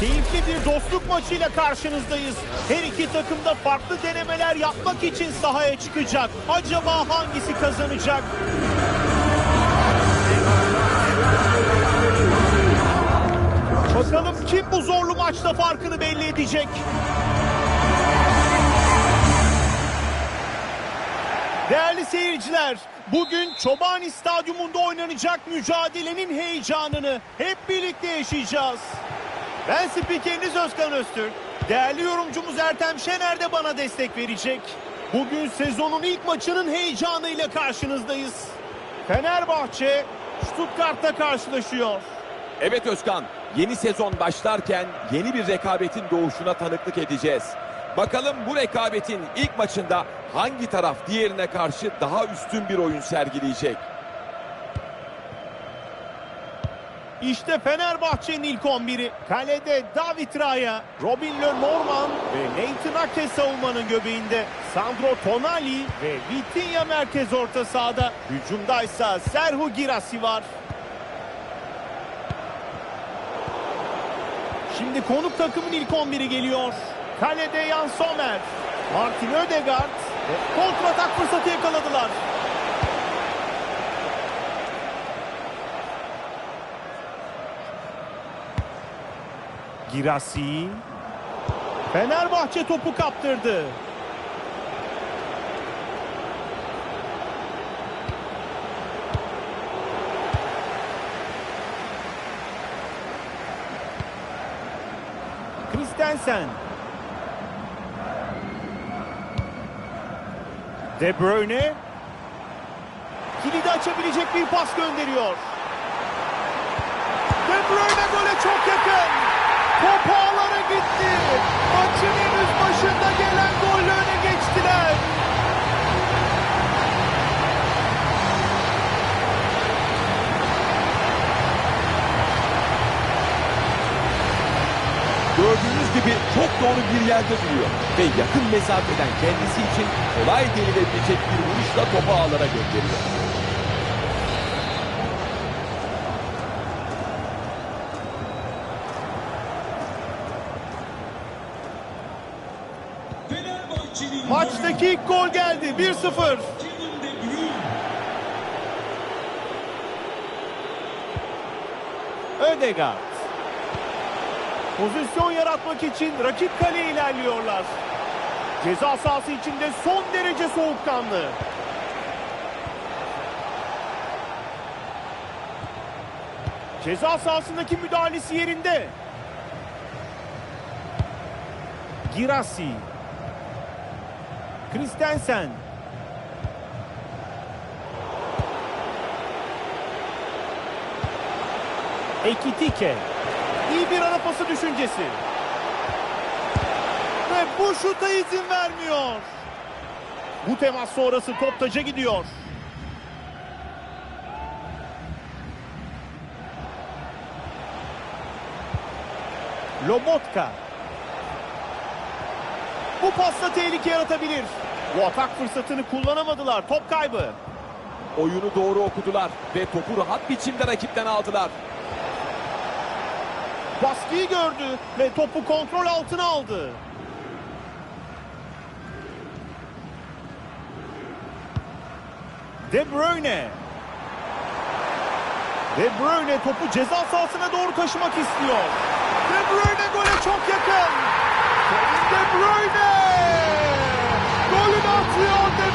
Keyifli bir dostluk maçıyla karşınızdayız. Her iki takım da farklı denemeler yapmak için sahaya çıkacak. Acaba hangisi kazanacak? Bakalım kim bu zorlu maçta farkını belli edecek? Değerli seyirciler, bugün Çobani Stadyumunda oynanacak mücadelenin heyecanını hep birlikte yaşayacağız. Ben spikeriniz Özkan Öztürk. Değerli yorumcumuz Ertem Şener de bana destek verecek. Bugün sezonun ilk maçının heyecanıyla karşınızdayız. Fenerbahçe Stuttgart'ta karşılaşıyor. Evet Özkan, yeni sezon başlarken yeni bir rekabetin doğuşuna tanıklık edeceğiz. Bakalım bu rekabetin ilk maçında hangi taraf diğerine karşı daha üstün bir oyun sergileyecek? İşte Fenerbahçe'nin ilk 11'i. Kalede David Raya, Robin Lenormand ve Nathan Ake savunmanın göbeğinde. Sandro Tonali ve Vitinha merkez orta sahada. Hücumdaysa Serhu Girassi var. Şimdi konuk takımın ilk 11'i geliyor. Kalede Jan Sommer, Martin Ödegaard ve kontratak fırsatı yakaladılar. Girassi. Fenerbahçe topu kaptırdı. Christensen. De Bruyne. Kilidi açabilecek bir pas gönderiyor. De Bruyne gole çok yakın. Top ağlara gitti. Maçın henüz başında gelen golle öne geçtiler. Gördüğünüz gibi çok doğru bir yerde duruyor ve yakın mesafeden kendisi için kolay denilebilecek bir vuruşla topu ağlara gönderiyor. Fenerbahçe'nin İlk gol geldi. 1-0. Kevin De Bruyne. Ödegaard. Pozisyon yaratmak için rakip kaleye ilerliyorlar. Ceza sahası içinde son derece soğukkanlı. Ceza sahasındaki müdahalesi yerinde. Girassi. Christensen. Ekitike. İyi bir ara pası düşüncesi. Ve bu şuta izin vermiyor. Bu temas sonrası top taca gidiyor. Lobotka. Bu pasta tehlike yaratabilir. Bu atak fırsatını kullanamadılar. Top kaybı. Oyunu doğru okudular ve topu rahat biçimde rakipten aldılar. Baskıyı gördü ve topu kontrol altına aldı. De Bruyne. De Bruyne topu ceza sahasına doğru taşımak istiyor. De Bruyne gole çok yakın. De Bruyne.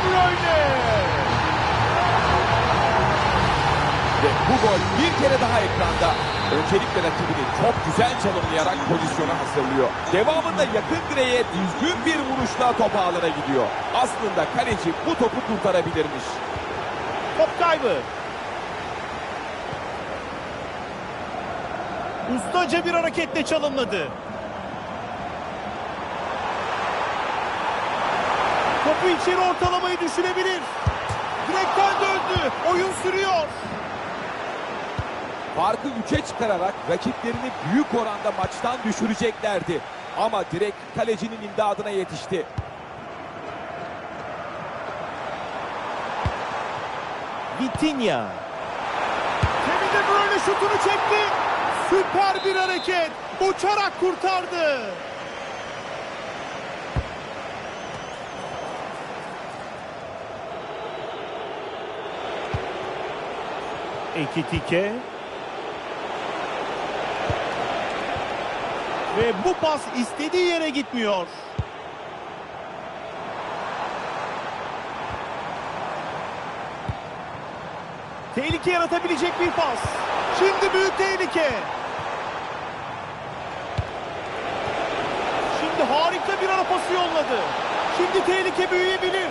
Bruyne. Ve bu gol bir kere daha ekranda. Öncelikle rakibini çok güzel çalımlayarak pozisyona hazırlıyor. Devamında yakın direğe düzgün bir vuruşla top ağlara gidiyor. Aslında kaleci bu topu kurtarabilirmiş. Top kaybı. Ustaca bir hareketle çalımladı. Topu içeri ortalamayı düşünebilir. Direkten döndü. Oyun sürüyor. Farkı 3'e çıkararak rakiplerini büyük oranda maçtan düşüreceklerdi. Ama direkt kalecinin imdadına yetişti. Vitinha. Kevin De Bruyne şutunu çekti. Süper bir hareket. Uçarak kurtardı. Ekitike. Ve bu pas istediği yere gitmiyor. Tehlike yaratabilecek bir pas. Şimdi büyük tehlike. Şimdi harika bir ara pası yolladı. Şimdi tehlike büyüyebilir.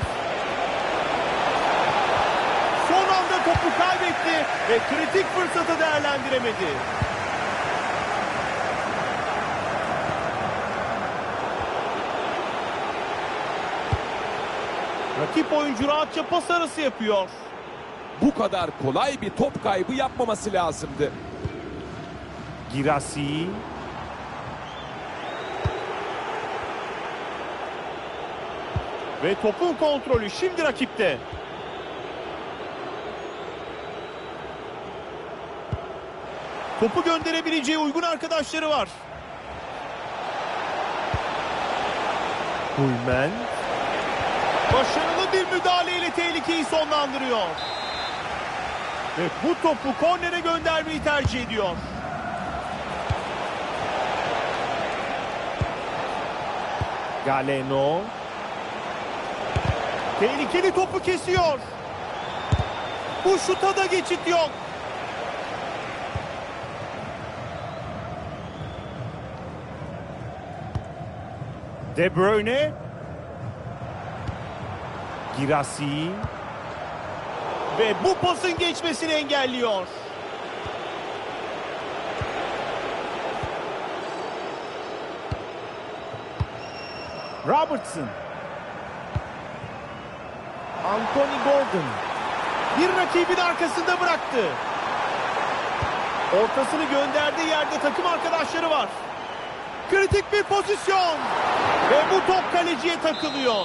Son anda topu kaybetti ve kritik fırsatı değerlendiremedi. Rakip oyuncu rahatça pas arası yapıyor. Bu kadar kolay bir top kaybı yapmaması lazımdı. Girassi. Ve topun kontrolü şimdi rakipte. Topu gönderebileceği uygun arkadaşları var. Hulmen. Başarılı bir müdahaleyle tehlikeyi sonlandırıyor. Ve bu topu kornere göndermeyi tercih ediyor. Galeno. Tehlikeli topu kesiyor. Bu şuta da geçit yok. De Bruyne. Girassi. Ve bu pasın geçmesini engelliyor. Robertson. Anthony Gordon. Bir rakibin arkasında bıraktı. Ortasını gönderdiği yerde takım arkadaşları var. Kritik bir pozisyon. Ve bu top kaleciye takılıyor.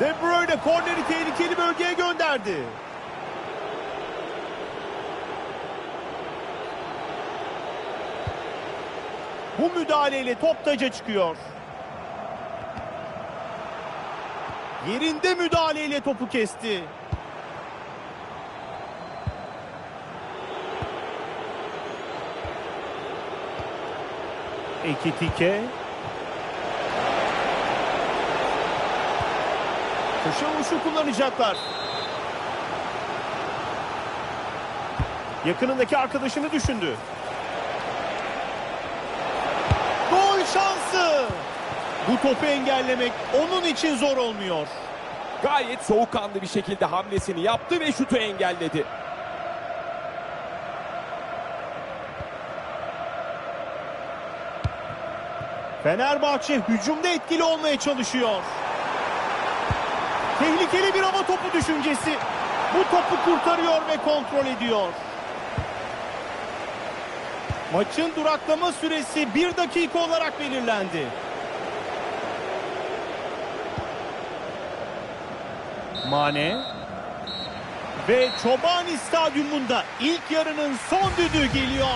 De Bruyne korneri tehlikeli bölgeye gönderdi. Bu müdahaleyle top taca çıkıyor. Yerinde müdahaleyle topu kesti. Ekitike. Köşe vuruşu kullanacaklar. Yakınındaki arkadaşını düşündü. Gol şansı. Bu topu engellemek onun için zor olmuyor. Gayet soğukkanlı bir şekilde hamlesini yaptı ve şutu engelledi. Fenerbahçe hücumda etkili olmaya çalışıyor. Tehlikeli bir hava topu düşüncesi. Bu topu kurtarıyor ve kontrol ediyor. Maçın duraklama süresi bir dakika olarak belirlendi. Mane ve Çobani Stadyumunda ilk yarının son düdüğü geliyor.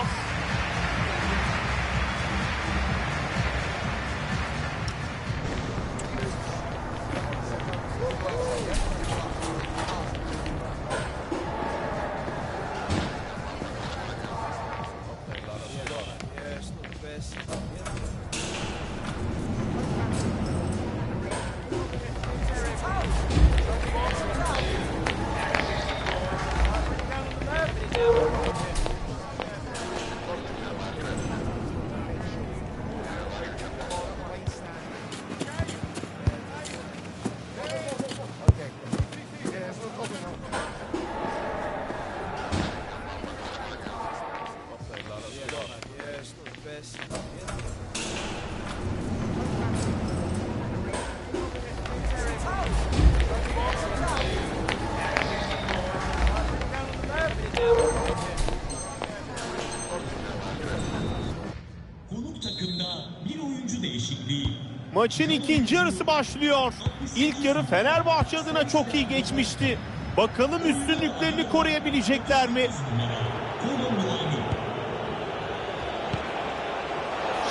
Maçın ikinci yarısı başlıyor. İlk yarı Fenerbahçe adına çok iyi geçmişti. Bakalım üstünlüklerini koruyabilecekler mi?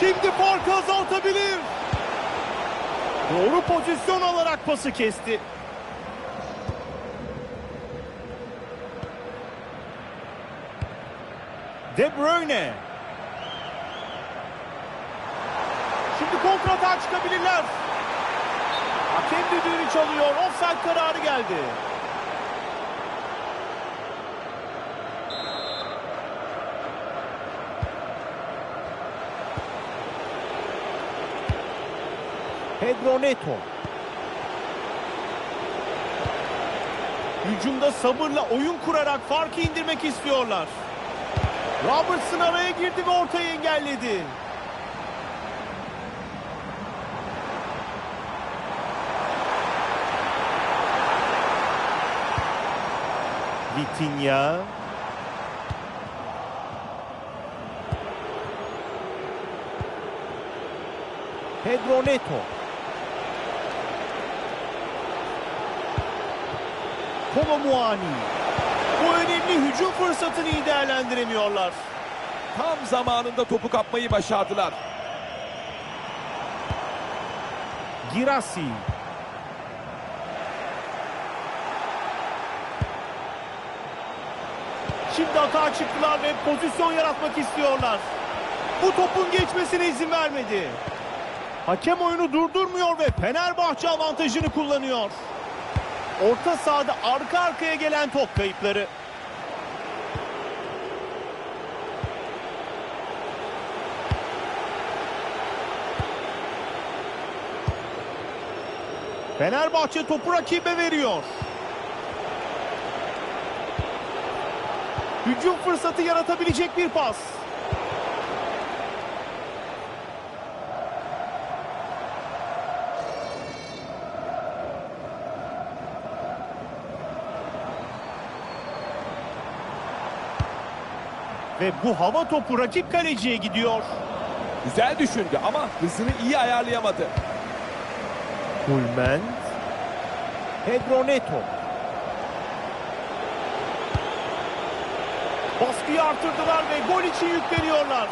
Şimdi farkı azaltabilir. Doğru pozisyon alarak pası kesti. De Bruyne. Şimdi kontratağa çıkabilirler. Hakem düdüğünü çalıyor. Offside kararı geldi. Pedro Neto. Hücumda sabırla oyun kurarak farkı indirmek istiyorlar. Robertson araya girdi ve ortayı engelledi. Vitinha. Pedro Neto. Kolo Muani. Bu önemli hücum fırsatını iyi değerlendiremiyorlar. Tam zamanında topu kapmayı başardılar. Girassi. Şimdi hata çıktılar ve pozisyon yaratmak istiyorlar. Bu topun geçmesine izin vermedi. Hakem oyunu durdurmuyor ve Fenerbahçe avantajını kullanıyor. Orta sahada arka arkaya gelen top kayıpları. Fenerbahçe topu rakibe veriyor. Hücum fırsatı yaratabilecek bir pas. Ve bu hava topu rakip kaleciye gidiyor. Güzel düşündü ama hızını iyi ayarlayamadı. Hulmen. Pedro Neto. Baskıyı artırdılar ve gol için yükleniyorlar.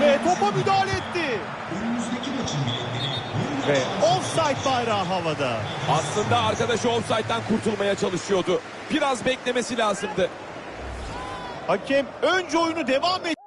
Ve topa müdahale etti. Önümüzdeki maçın biletleri Ve offside bayrağı havada. Aslında arkadaşı offside'den kurtulmaya çalışıyordu. Biraz beklemesi lazımdı. Hakem önce oyunu devam et.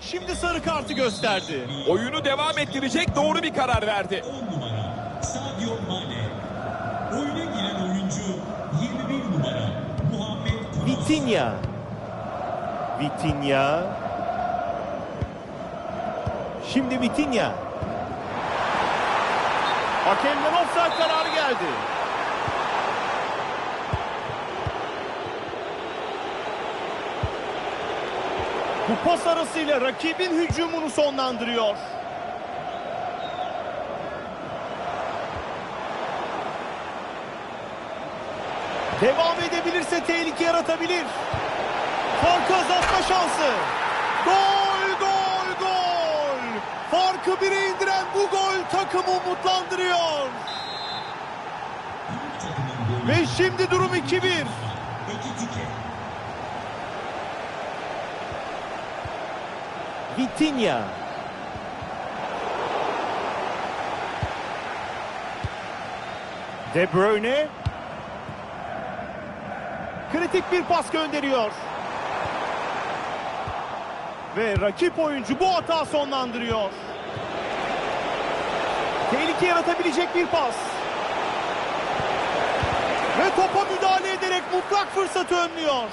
Şimdi sarı kartı gösterdi. Oyunu devam ettirecek doğru bir karar verdi. 10 numara Sadio Mane. Oyuna giren oyuncu 21 numara Muhammed Kuros. Vitinha. Vitinha. Şimdi Vitinha. Hakemden offside kararı geldi. Bu pas arasıyla rakibin hücumunu sonlandırıyor. Devam edebilirse tehlike yaratabilir. Farkı azaltma şansı. Gol, gol, gol. Farkı bire indiren bu gol takımı umutlandırıyor. Ve şimdi durum 2-1. Vitinha. De Bruyne. Kritik bir pas gönderiyor. Ve rakip oyuncu bu hata sonlandırıyor. Tehlike yaratabilecek bir pas. Ve topa müdahale ederek mutlak fırsatı önlüyor.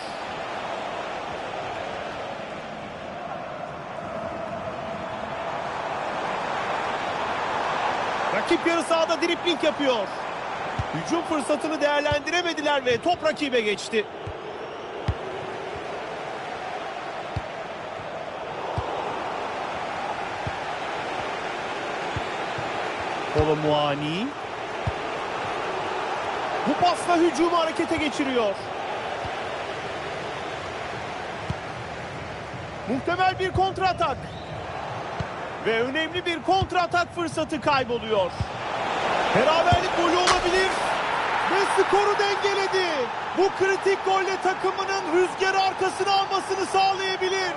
Rakip yarı sahada dripling yapıyor. Hücum fırsatını değerlendiremediler ve top rakibe geçti. Kolomuani. Bu pasla hücumu harekete geçiriyor. Muhtemel bir kontratak. Ve önemli bir kontratak fırsatı kayboluyor. Beraberlik golü olabilir. Ve skoru dengeledi. Bu kritik golle takımının rüzgarı arkasına almasını sağlayabilir.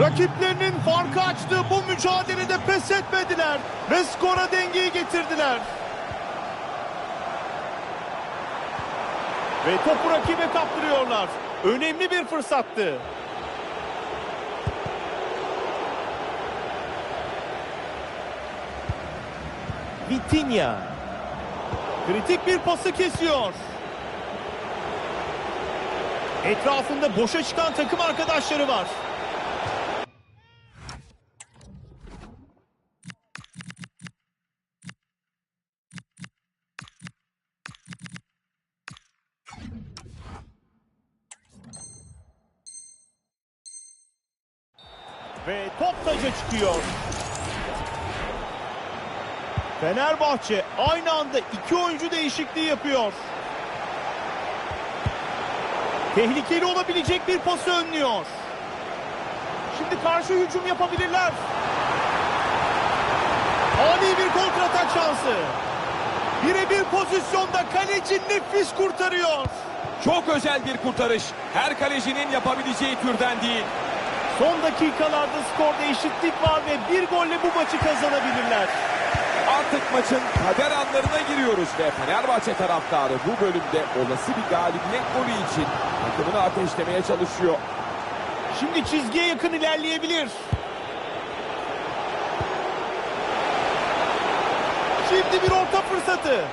Rakiplerinin farkı açtığı bu mücadelede pes etmediler. Ve skora dengeyi getirdiler. Ve topu rakibe kaptırıyorlar. Önemli bir fırsattı. Vitinha. Kritik bir pası kesiyor. Etrafında boşa çıkan takım arkadaşları var. Ve top taca çıkıyor. Fenerbahçe aynı anda iki oyuncu değişikliği yapıyor. Tehlikeli olabilecek bir pası önlüyor. Şimdi karşı hücum yapabilirler. Ani bir kontratak şansı. Birebir pozisyonda kaleci nefis kurtarıyor. Çok özel bir kurtarış. Her kalecinin yapabileceği türden değil. Son dakikalarda skorda eşitlik var ve bir golle bu maçı kazanabilirler. Artık maçın kader anlarına giriyoruz ve Fenerbahçe taraftarı bu bölümde olası bir galibiyet golü için takımını ateşlemeye çalışıyor. Şimdi çizgiye yakın ilerleyebilir. Şimdi bir orta fırsatı.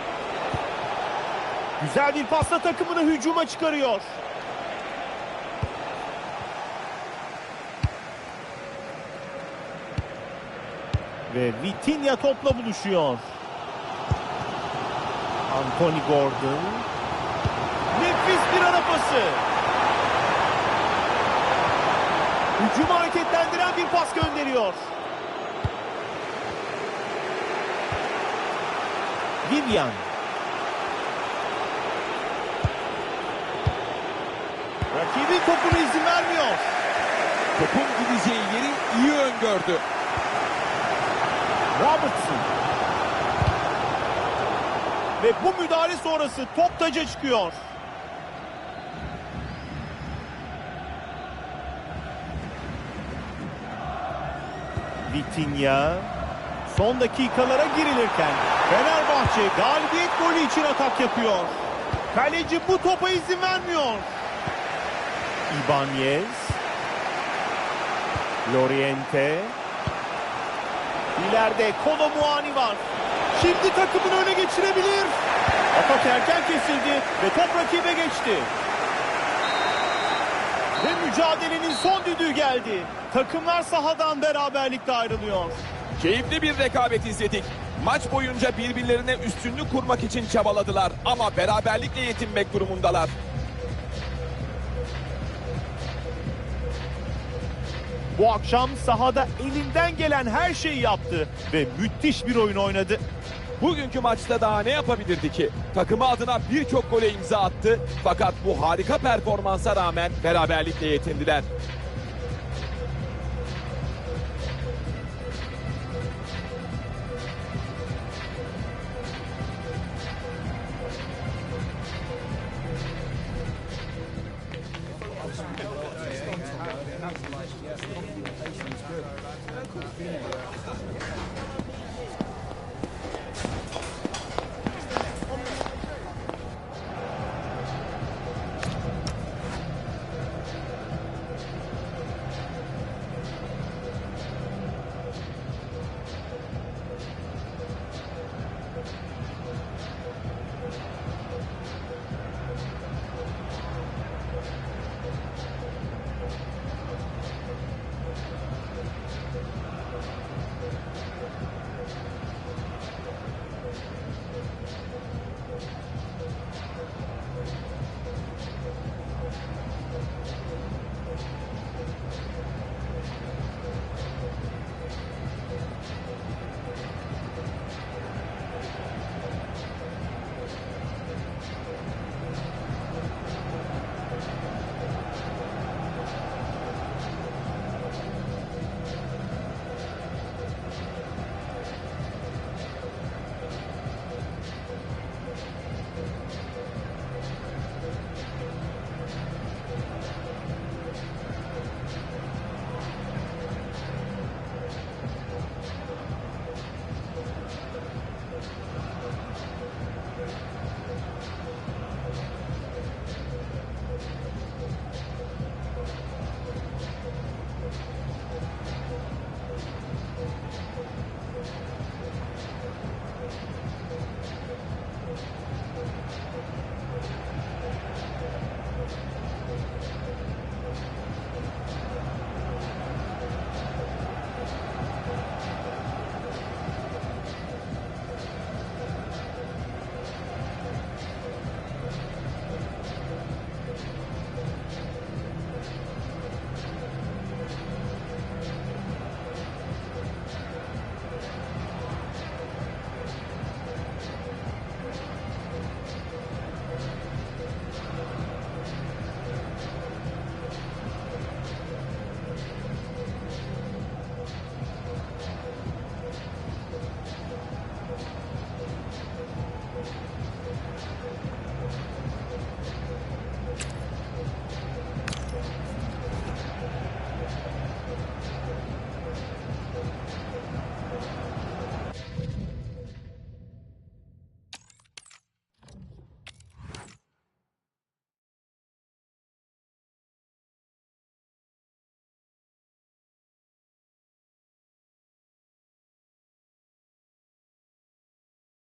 Güzel bir pasla takımını hücuma çıkarıyor. Ve Vitinha topla buluşuyor. Anthony Gordon. Nefis bir ara pası. Hücumu hareketlendiren bir pas gönderiyor. Vivian. Rakibin topuna izin vermiyor. Topun gideceği yeri iyi öngördü. Robertson. Ve bu müdahale sonrası top taca çıkıyor. Vitinha son dakikalara girilirken Fenerbahçe galibiyet golü için atak yapıyor. Kaleci bu topa izin vermiyor. Ibanez Loriente İleride Kolo Muani var. Şimdi takımını öne geçirebilir. Atak erken kesildi ve top rakibe geçti. Ve mücadelenin son düdüğü geldi. Takımlar sahadan beraberlikle ayrılıyor. Keyifli bir rekabet izledik. Maç boyunca birbirlerine üstünlük kurmak için çabaladılar ama beraberlikle yetinmek durumundalar. Bu akşam sahada elinden gelen her şeyi yaptı ve müthiş bir oyun oynadı. Bugünkü maçta daha ne yapabilirdi ki? Takımı adına birçok gole imza attı fakat bu harika performansa rağmen beraberlikle yetindiler.